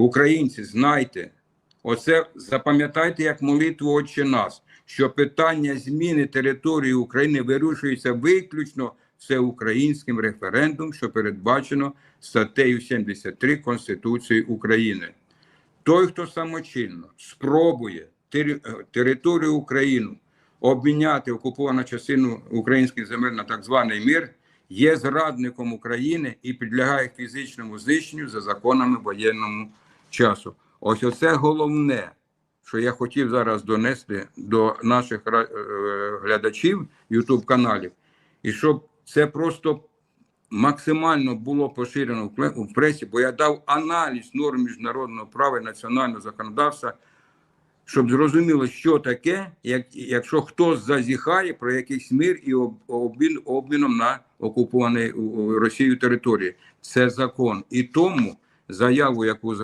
Українці, знайте, оце запам'ятайте як молитву Отче нас, що питання зміни території України вирішується виключно всеукраїнським референдумом, що передбачено статтею 73 Конституції України. Той, хто самочинно спробує е, територію України обміняти окуповану частину українських земель на так званий мир, є зрадником України і підлягає фізичному знищенню за законами воєнного часу. Ось оце головне, що я хотів зараз донести до наших е, глядачів YouTube каналів, і щоб це просто максимально було поширено в пресі, бо я дав аналіз норм міжнародного права і національного законодавства, щоб зрозуміло, що таке, як, якщо хтось зазіхає про якийсь мир і об, обмін, обміном на окуповані у- у Росією території. Це закон. І тому заяву, яку